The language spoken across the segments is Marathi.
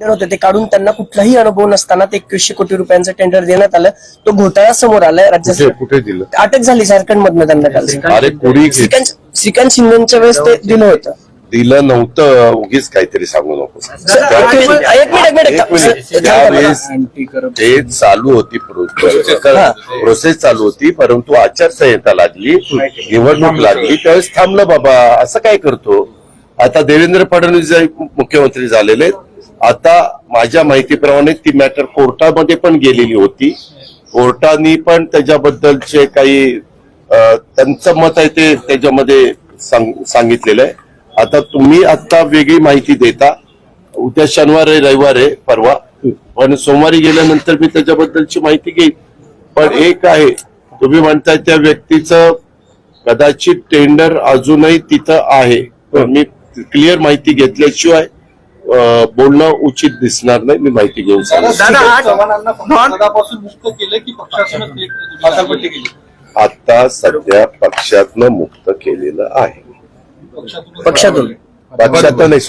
टेंडर होते ते काढून त्यांना कुठलाही अनुभव नसताना ते एकवीसशे कोटी रुपयांचं टेंडर देण्यात आलं. तो घोटाळा समोर आलाय राज्य कुठे कुठे दिलं? अटक झाली झारखंड मधनं त्यांना काल. श्रीकांत श्रीकांत शिंदेच्या वेळेस ते दिलं होतं. दिलं नव्हतं उगीच काहीतरी सांगू नको. ते चालू होती प्रोसेस चालू होती. परंतु आचारसंहिता लागली निवडणूक लागली त्यावेळेस थांबलं बाबा. असं काय करतो? आता देवेंद्र फडणवीस मुख्यमंत्री झालेले आहेत, आता माझ्या माहितीप्रमाणे ती मॅटर कोर्टामध्ये पण गेलेली होती. कोर्टाने पण त्याच्याबद्दलचे काही त्यांचं मत आहे ते त्याच्यामध्ये सांग- सांगितलेलं आहे. आता तुम्ही आता वेगळी माहिती देता. उद्या शनिवार आहे रविवार आहे परवा. पण सोमवारी गेल्यानंतर मी त्याच्याबद्दलची माहिती घेईन. पण एक आहे तुम्ही म्हणताय त्या व्यक्तीचं कदाचित टेंडर अजूनही तिथं आहे. मी क्लिअर माहिती घेतल्याशिवाय बोलणं उचित दिसणार नाही मी माहिती घेऊन आता सध्या पक्षातनं मुक्त केलेलं आहे. पक्षातून. पक्षातून पक्षात नाही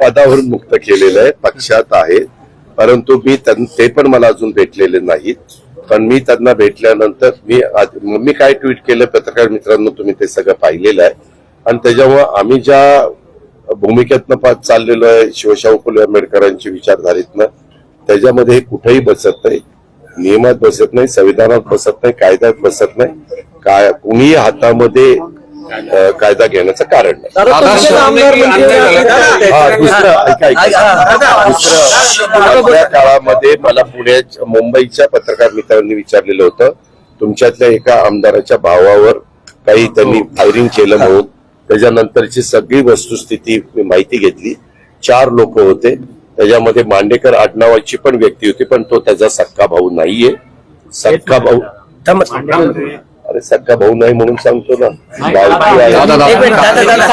पदावरून. मुक्त केलेलं आहे पक्षात आहे. परंतु मी ते पण मला अजून भेटलेले नाहीत. पण मी त्यांना भेटल्यानंतर मी मी काय ट्विट केलं पत्रकार मित्रांनो तुम्ही ते सगळं पाहिलेलं आहे. आणि त्याच्यामुळं आम्ही ज्या भूमिकेतनं पाच चाललेलो आहे शिवशाहू फुले आंबेडकरांची विचारधारेतनं त्याच्यामध्ये हे कुठेही बसत नाही नियमात बसत नाही संविधानात बसत नाही कायद्यात बसत नाही काय कुणीही हातामध्ये कायदा घेण्याचं कारण नाही म्हणजे- हा, काळामध्ये मला पुण्याच्या मुंबईच्या पत्रकार मित्रांनी विचारलेलं होतं तुमच्यातल्या एका आमदाराच्या भावावर काही त्यांनी फायरिंग केलं म्हणून त्याच्यानंतरची सगळी वस्तुस्थिती मी माहिती घेतली. चार लोक होते. त्याच्यामध्ये मांडेकर आडनावाची पण व्यक्ती होती पण तो त्याचा सक्का भाऊ नाहीये. सक्का भाऊ. अरे सक्का भाऊ नाही म्हणून सांगतो ना. भावकी आहे. एक मिनिट, दादा, दादा,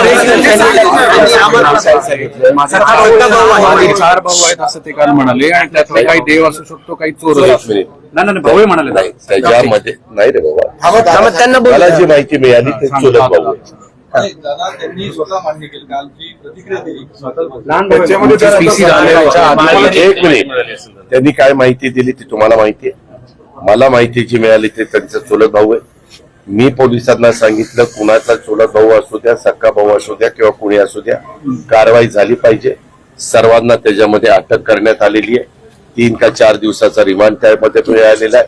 माझा छोटा भाऊ आहे. माझे चार भाऊ आहेत असं ते काल म्हणाले. आणि त्यातले काही देव असू शकतो काही चोर असू एक शकतो. मिनिट नाही नाही भाऊ म्हणाले. नाही त्याच्यामध्ये नाही रे बाबा. त्यांना मला. जी माहिती मिळाली ते चुलत भाऊ दादा त्यांनी स्वतः मान्य केलं. काल जी प्रतिक्रिया दिली त्याच्यामध्ये जरा PC झालेल्या आधी- एक मिनिट. त्यांनी काय माहिती दिली ती तुम्हाला माहिती आहे? मला माहिती जी मिळाली ते त्यांचं चुलत भाऊ आहे. मी पोलिसांना सांगितलं कुणाचा चुलत भाऊ असू द्या सक्का भाऊ असू द्या किंवा कुणी असू द्या कारवाई झाली पाहिजे. सर्वांना त्याच्यामध्ये अटक करण्यात आलेली आहे. तीन का चार दिवसाचा रिमांड त्यामध्ये मिळालेला आहे.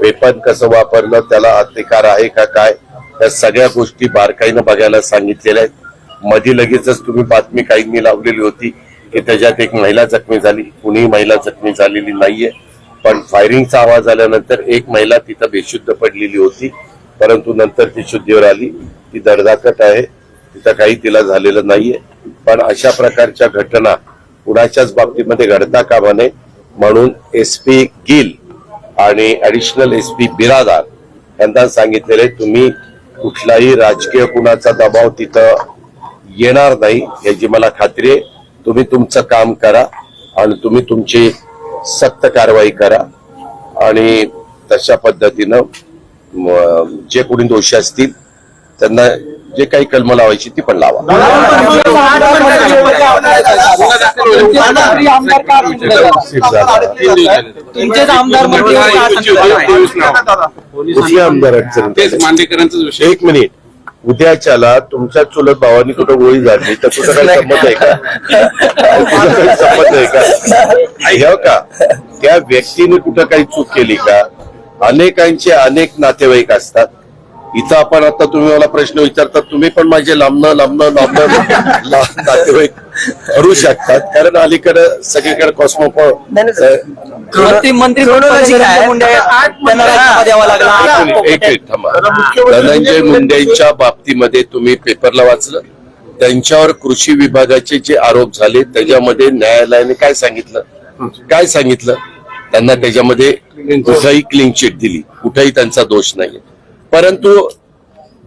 वेपन कसं वापरलं त्याला अधिकार आहे का काय? या सगळ्या गोष्टी बारकाईनं बघायला सांगितलेल्या आहेत. मध्ये लगेचच तुम्ही बातमी काहींनी लावलेली होती की त्याच्यात एक महिला जखमी झाली कुणीही महिला जखमी झालेली नाहीये. पण फायरिंगचा आवाज आल्यानंतर एक महिला तिथं बेशुद्ध पडलेली होती. परंतु नंतर ती शुद्धीवर आली. ती दडदाकट आहे. तिथं काही तिला झालेलं नाहीये. पण अशा प्रकारच्या घटना कुणाच्याच बाबतीमध्ये घडता कामा नये. म्हणून एस पी गिल आणि ऍडिशनल एस पी बिरादार यांना सांगितलेले तुम्ही कुठलाही राजकीय कुणाचा दबाव तिथं येणार नाही याची मला खात्री आहे तुम्ही तुमचं काम करा आणि तुम्ही तुमची सक्त कारवाई करा आणि तशा पद्धतीनं जे कोणी दोषी असतील त्यांना जे काही कलम लावायची ती पण लावा तुमचेच आमदार आमदार विषय. एक मिनिट. उद्याच्याला तुमच्या चुलत भावानी कुठं गोळी झाली तर तुझं काही संबंध आहे का? तुझा काही संबंध आहे का? हे का? त्या व्यक्तीने कुठं काही चूक केली का? अनेकांचे अनेक नातेवाईक असतात. इथं आपण आता तुम्ही मला प्रश्न विचारतात तुम्ही पण माझे लांबणं लांबणं लांबणं नातेवाईक करू शकतात. कारण अलीकडं सगळीकडे कॉस्मोपॉ मंत्री धनंजय मुंडेंच्या बाबतीमध्ये तुम्ही पेपरला वाचलं? त्यांच्यावर कृषी विभागाचे जे आरोप झाले त्याच्यामध्ये न्यायालयाने काय सांगितलं? काय सांगितलं? त्यांना त्याच्यामध्ये कुठेही क्लीन चिट दिली. कुठेही त्यांचा दोष नाही परंतु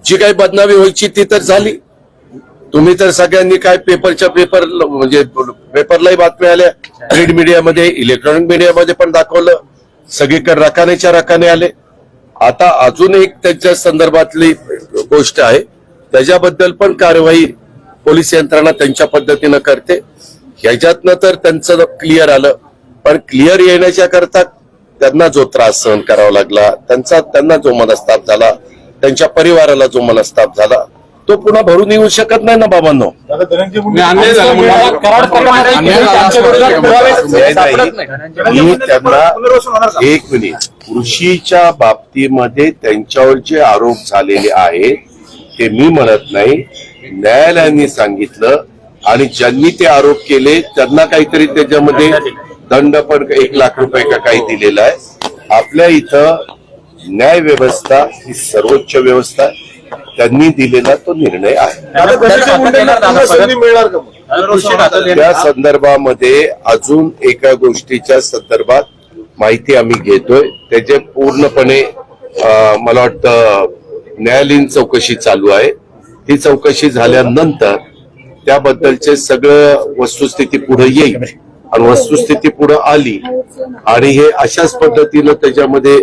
जी काही बदनामी व्हायची ती तर झाली. तुम्ही तर सगळ्यांनी काय पेपरच्या पेपर म्हणजे पेपरलाही बातम्या आल्या. प्रिंट मीडियामध्ये इलेक्ट्रॉनिक मीडियामध्ये पण दाखवलं. सगळीकडे रकानेच्या रकाने आले. आता अजून एक त्याच्या संदर्भातली गोष्ट आहे. त्याच्याबद्दल पण कारवाई पोलीस यंत्रणा त्यांच्या पद्धतीनं करते. ह्याच्यातनं तर त्यांचं क्लिअर आलं. पण क्लिअर येण्याच्या करता त्यांना जो त्रास सहन करावा लागला त्यांचा त्यांना जो मनस्ताप झाला त्यांच्या परिवाराला जो मनस्ताप झाला तो पुन्हा भरून येऊ शकत नाही ना बाबांनो. मी त्यांना एक मिनिट कृषीच्या बाबतीमध्ये त्यांच्यावर जे आरोप झालेले आहेत ते मी म्हणत नाही. न्यायालयाने सांगितलं आणि ज्यांनी ते आरोप केले त्यांना काहीतरी त्याच्यामध्ये दंड पण एक लाख रुपये का काही दिलेला आहे. आपल्या इथं न्याय व्यवस्था ही सर्वोच्च व्यवस्था आहे. त्यांनी दिलेला तो निर्णय आहे. त्या संदर्भामध्ये अजून एका गोष्टीच्या संदर्भात माहिती आम्ही घेतोय. त्याचे पूर्णपणे मला वाटतं न्यायालयीन चौकशी चालू आहे. ती चौकशी झाल्यानंतर त्याबद्दलचे सगळं वस्तुस्थिती पुढे येईल. आणि वस्तुस्थिती पुढे आली आणि हे अशाच पद्धतीनं त्याच्यामध्ये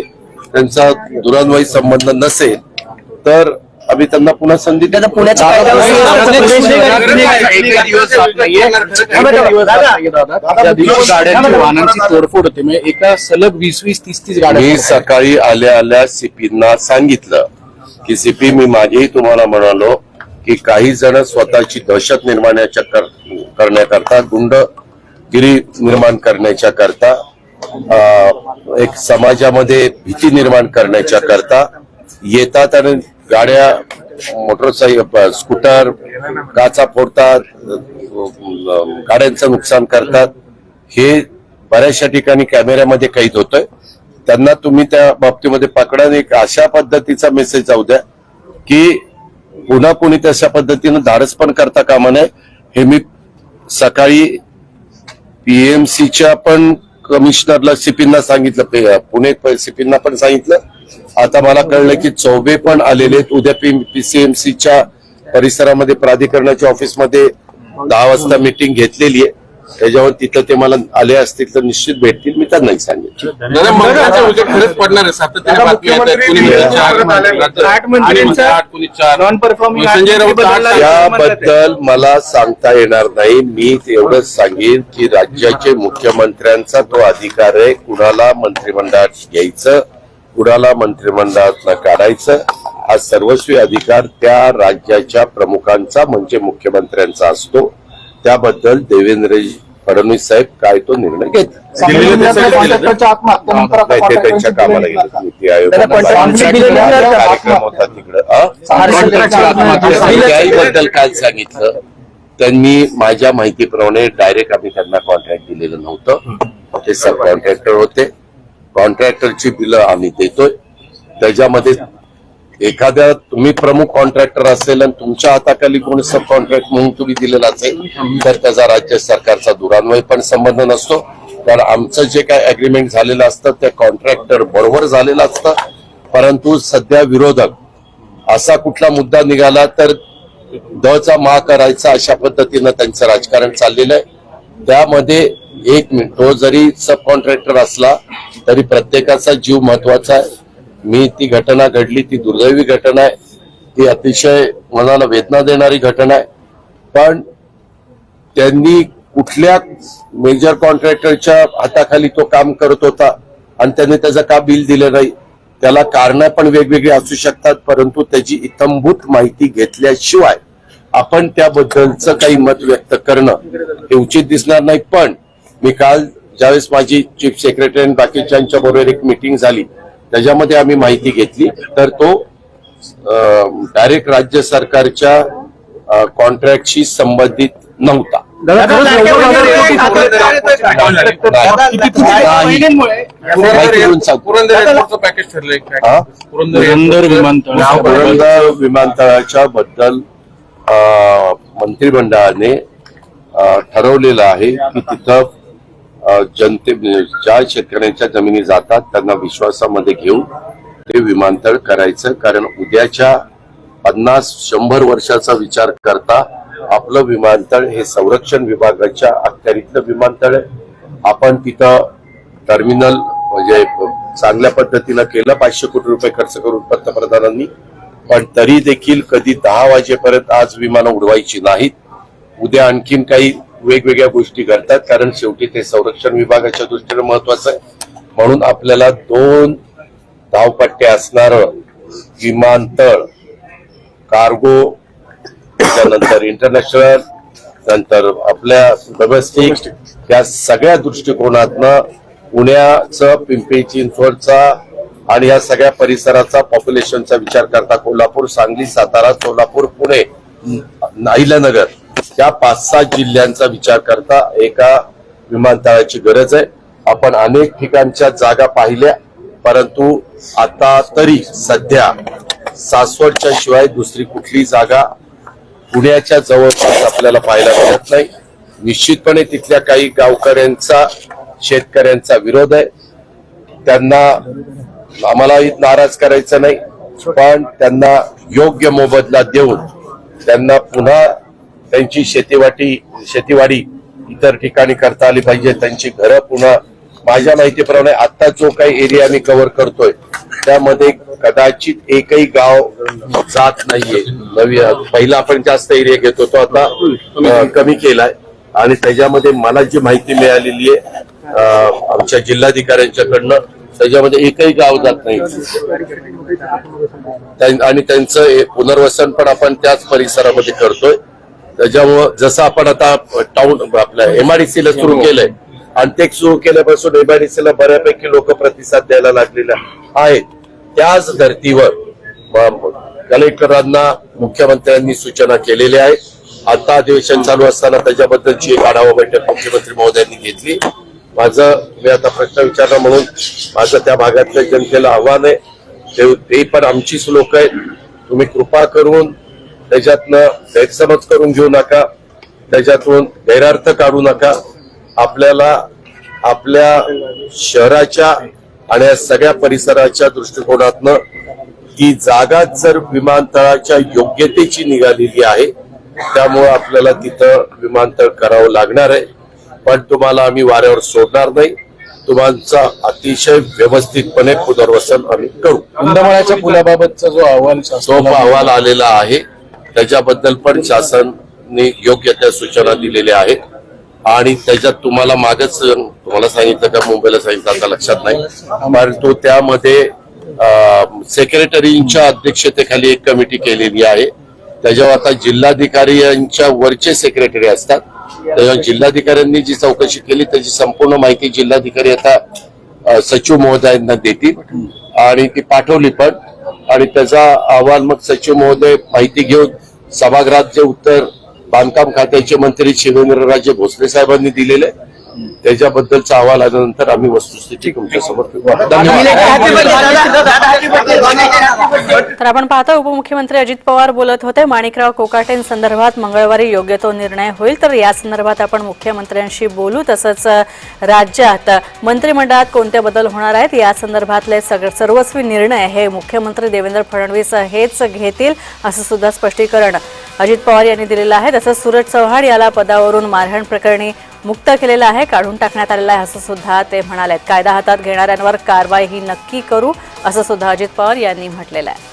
त्यांचा दुरान्वयी संबंध नसेल तर आम्ही त्यांना पुन्हा संधी दादा पुण्याच्या वाहनांची तोडफोड होते म्हणजे एका सलग वीस वीस तीस तीस गाड्या मी सकाळी आल्या आल्या सीपींना सांगितलं की सीपी मी मागेही तुम्हाला म्हणालो की काही जण स्वतःची दहशत निर्माणाच्या कर- करण्याकरता गुंडगिरी निर्माण करण्याच्या करता अं, एक समाजामध्ये भीती निर्माण करण्याच्या करता येतात आणि गाड्या मोटरसायकल स्कूटर काचा फोडतात गाड्यांचं नुकसान करतात. हे बऱ्याचशा ठिकाणी कॅमेऱ्यामध्ये कैद होतोय. त्यांना तुम्ही त्या बाबतीमध्ये पकडा. एक अशा पद्धतीचा मेसेज जाऊ द्या की पुन्हा कोणी तशा पद्धतीनं धाडस पण करता कामा नये. हे मी सकाळी पीएमसीच्या पण कमिशनरला सीपींना सांगितलं. पुणे सीपींना पण सांगितलं. आता मला कळलं की चौबे पण आलेले आहेत उद्या पीसीएमसीच्या परिसरामध्ये प्राधिकरणाच्या ऑफिसमध्ये दहा वाजता मीटिंग घेतलेली आहे त्याच्यावर तिथं ते मला आले असतील तर निश्चित भेटतील मी त्यांनाही सांगेन. याबद्दल मला सांगता येणार नाही मी एवढंच सांगेन की राज्याचे मुख्यमंत्र्यांचा तो अधिकार आहे कुणाला मंत्रिमंडळात घ्यायचं कुणाला मंत्रिमंडळात काढायचं. हा सर्वस्वी अधिकार त्या राज्याच्या प्रमुखांचा म्हणजे मुख्यमंत्र्यांचा असतो. त्याबद्दल देवेंद्र फडणवीस साहेब काय तो निर्णय त्यांच्या कामाला गेले. नीती? कार्यक्रम होता तिकडं. बद्दल काल सांगितलं. त्यांनी माझ्या माहितीप्रमाणे डायरेक्ट आम्ही त्यांना कॉन्ट्रॅक्ट दिलेलं नव्हतं. ते सब कॉन्ट्रॅक्टर होते. कॉन्ट्रॅक्टरची बिलं आम्ही देतोय. त्याच्यामध्ये एखाद्या तुम्ही प्रमुख कॉन्ट्रॅक्टर असेल आणि तुमच्या हाताखाली कोणी सब कॉन्ट्रॅक्ट म्हणून तुम्ही दिलेला असेल तर त्याचा राज्य सरकारचा दुरान्वय पण संबंध नसतो. कारण आमचं जे काय अग्रीमेंट झालेलं असतं ते कॉन्ट्रॅक्टर बरोबर झालेलं असतं. परंतु सध्या विरोधक असा कुठला मुद्दा निघाला तर द चा मा करायचा अशा पद्धतीनं त्यांचं राजकारण चाललेलं आहे. त्यामध्ये एक मिनिट तो जरी सब कॉन्ट्रॅक्टर असला तरी प्रत्येकाचा जीव महत्त्वाचा आहे. मी ती घटना घडली ती दुर्दैवी घटना आहे. ती अतिशय मनाला वेदना देणारी घटना आहे. पण त्यांनी कुठल्या मेजर कॉन्ट्रॅक्टरच्या हाताखाली तो काम करत होता आणि त्याने त्याचं का बिल दिलं नाही? त्याला कारणं पण वेगवेगळी असू शकतात परंतु त्याची इतंभूत माहिती घेतल्याशिवाय आपण त्याबद्दलचं काही मत व्यक्त करणं हे उचित दिसणार नाही. पण मी काल ज्यावेळेस माझी चीफ सेक्रेटरी आणि बाकीच्यांच्या बरोबर एक मिटिंग झाली त्याच्यामध्ये आम्ही माहिती घेतली तर तो डायरेक्ट राज्य सरकारच्या कॉन्ट्रॅक्टशी संबंधित नव्हता. पुरंदर? हा? विमानतळाच्या बद्दल मंत्रिमंडळाने ठरवलेलं आहे की तिथं जनते ज्या शेतकऱ्यांच्या जमिनी जातात त्यांना विश्वासामध्ये घेऊन ते विमानतळ करायचं. कारण उद्याच्या पन्नास शंभर वर्षाचा विचार करता आपलं विमानतळ हे संरक्षण विभागाच्या अखत्यारीतलं विमानतळ आहे. आपण तिथं टर्मिनल म्हणजे चांगल्या पद्धतीनं केलं. पाचशे कोटी रुपये खर्च करून पंतप्रधानांनी. पण तरी देखील कधी दहा वाजेपर्यंत आज विमानं उडवायची नाहीत. उद्या आणखीन काही वेगवेगळ्या गोष्टी घडतात कारण शेवटी ते संरक्षण विभागाच्या दृष्टीने महत्वाचं आहे. म्हणून आपल्याला दोन धावपट्टे असणार विमानतळ कार्गो त्याच्यानंतर इंटरनॅशनल नंतर आपल्या डोमेस्टिक या सगळ्या दृष्टिकोनातनं पुण्याचं पिंपरी चिंचवडचा आणि या सगळ्या परिसराचा पॉप्युलेशनचा विचार करता कोल्हापूर सांगली सातारा सोलापूर पुणे अहिल्यानगर या पाच सहा जिल्ह्यांचा विचार करता एका विमानतळाची गरज आहे. आपण अनेक ठिकाणच्या जागा पाहिल्या परंतु आता तरी सध्या सासवडच्या शिवाय दुसरी कुठली जागा पुण्याच्या जवळपास आपल्याला पाहायला मिळत नाही. निश्चितपणे तिथल्या काही गावकऱ्यांचा शेतकऱ्यांचा विरोध आहे. त्यांना आम्हालाही नाराज करायचं नाही पण त्यांना योग्य मोबदला देऊन त्यांना पुन्हा त्यांची शेतीवाटी शेतीवाडी इतर ठिकाणी करता आली पाहिजे त्यांची घरं पुन्हा माझ्या माहितीप्रमाणे आता जो काही एरिया मी कव्हर करतोय त्यामध्ये कदाचित एकही गाव जात नाहीये. नवी पहिला आपण जास्त एरिया घेत होतो आता कमी केलाय. आणि त्याच्यामध्ये मला जी माहिती मिळालेली आहे आमच्या जिल्हाधिकाऱ्यांच्याकडनं त्याच्यामध्ये एकही गाव जात नाही. आणि त्यांचं पुनर्वसन पण आपण त्याच परिसरामध्ये करतोय. त्याच्यामुळं जसं आपण आता टाउन आपल्या एमआयडीसीला सुरू केलंय आणि ते सुरू केल्यापासून एमआयडीसीला बऱ्यापैकी लोक प्रतिसाद द्यायला लागलेले आहेत. त्याच धर्तीवर कलेक्टरांना मुख्यमंत्र्यांनी सूचना केलेल्या आहेत. आता अधिवेशन चालू असताना त्याच्याबद्दलची एक आढावा बैठक मुख्यमंत्री महोदयांनी घेतली. माझं मी आता प्रश्न विचारला म्हणून माझं त्या भागातल्या जनतेला आव्हान आहे. ते- ते पण आमचीच लोक आहेत. तुम्ही कृपा करून त्याच्यातनं गैरसमज करून घेऊ नका. त्याच्यातून गैरार्थ काढू नका. आपल्याला आपल्या शहराच्या आणि या सगळ्या परिसराच्या दृष्टिकोनातनं ती जागा जर विमानतळाच्या योग्यतेची निघालेली आहे त्यामुळे आपल्याला तिथं विमानतळ करावं लागणार आहे. पण तुम्हाला आम्ही वाऱ्यावर सोडणार नाही. तुम्हाला अतिशय व्यवस्थितपणे पुनर्वसन आम्ही करू. कुंदमाळ्याच्या पुलाबाबतचा जो अहवाल तो अहवाल आलेला आहे. त्याच्याबद्दल पण शासनने योग्य त्या सूचना दिलेल्या आहेत. आणि त्याच्यात तुम्हाला मागच तुम्हाला सांगितलं का मुंबईला सांगितलं आता लक्षात नाही. परंतु त्यामध्ये सेक्रेटरींच्या अध्यक्षतेखाली एक कमिटी केलेली आहे. त्याच्यावर आता जिल्हाधिकारी यांच्या वरचे सेक्रेटरी असतात. त्याच्यावर जिल्हाधिकाऱ्यांनी जी चौकशी केली त्याची संपूर्ण माहिती जिल्हाधिकारी आता सचिव महोदयांना देतील. आणि ती पाठवली पण. आणि त्याचा अहवाल मग सचिव महोदय माहिती घेऊन सभागृहात जे उत्तर बांधकाम खात्याचे मंत्री शिवेंद्रराजे भोसले साहेबांनी दिलेले त्याच्याबद्दलचा अहवाल आल्यानंतर आम्ही वस्तुस्थिती तुमच्यासमोर ठेवू. तर आपण पाहतो उपमुख्यमंत्री अजित पवार बोलत होते. माणिकराव कोकाटेंसंदर्भात मंगळवारी योग्य तो निर्णय होईल. तर या संदर्भात आपण मुख्यमंत्र्यांशी बोलू. तसंच राज्यात मंत्रिमंडळात कोणते बदल होणार आहेत? या संदर्भातले सगळे सर्वस्वी निर्णय हे मुख्यमंत्री देवेंद्र फडणवीस हेच घेतील असं सुद्धा स्पष्टीकरण अजित पवार यांनी दिलेलं आहे. तसंच सूरज चव्हाण याला पदावरून मारहाण प्रकरणी मुक्त केलेलं आहे. काढून टाकण्यात आलेलं आहे असं सुद्धा ते म्हणाले कायदा हातात घेणाऱ्यांवर कारवाई ही नक्की करू असं सुद्धा अजित पवार यांनी म्हटलेलं आहे.